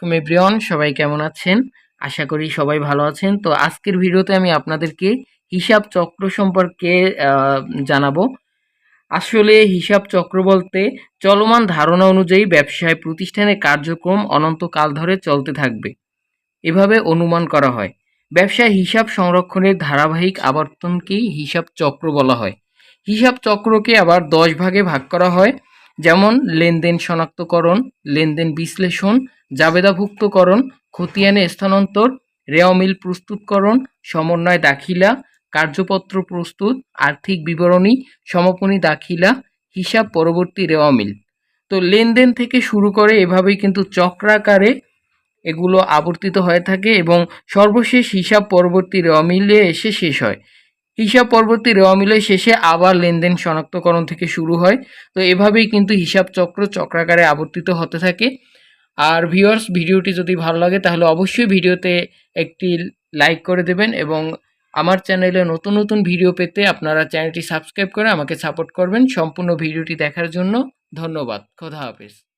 আলাইকুম এভরিওয়ান, সবাই কেমন আছেন? আশা করি সবাই ভালো আছেন। তো আজকের ভিডিওতে আমি আপনাদেরকে হিসাব চক্র সম্পর্কে জানাব। আসলে হিসাব চক্র বলতে চলমান ধারণা অনুযায়ী ব্যবসায় প্রতিষ্ঠানের কার্যক্রম অনন্তকাল ধরে চলতে থাকবে। এভাবে অনুমান করা হয়। ব্যবসায় হিসাব সংরক্ষণের ধারাবাহিক আবর্তনকেই হিসাব চক্র বলা হয়। হিসাব চক্রকে আবার দশ ভাগে ভাগ করা হয়। যেমন লেনদেন শনাক্তকরণ লেনদেন বিশ্লেষণ জাবেদাভুক্তকরণ, খতিয়ানে স্থানান্তর রেওয়ামিল প্রস্তুতকরণ, সমন্বয় দাখিলা, কার্যপত্র প্রস্তুত, আর্থিক বিবরণী, সমাপনী দাখিলা, হিসাব পরবর্তী রেওয়ামিল তো লেনদেন থেকে শুরু করে এভাবেই কিন্তু চক্রাকারে এগুলো আবর্তিত হয়ে থাকে এবং সর্বশেষ হিসাব পরবর্তী রেওয়ামিলে এসে শেষ হয়। হিসাব পরবর্তী রেওয়ামিলের শেষে আবার লেনদেন শনাক্তকরণ থেকে শুরু হয়। তো এভাবেই কিন্তু হিসাব চক্র চক্রাকারে আবর্তিত হতে থাকে। আর ভিউয়ার্স ভিডিওটি যদি ভালো লাগে, তাহলে অবশ্যই ভিডিওতে একটি লাইক করে দেবেন এবং আমার চ্যানেলে নতুন নতুন ভিডিও পেতে আপনারা চ্যানেলটি সাবস্ক্রাইব করে আমাকে সাপোর্ট করবেন। সম্পূর্ণ ভিডিওটি দেখার জন্য ধন্যবাদ। খোদা হাফেজ।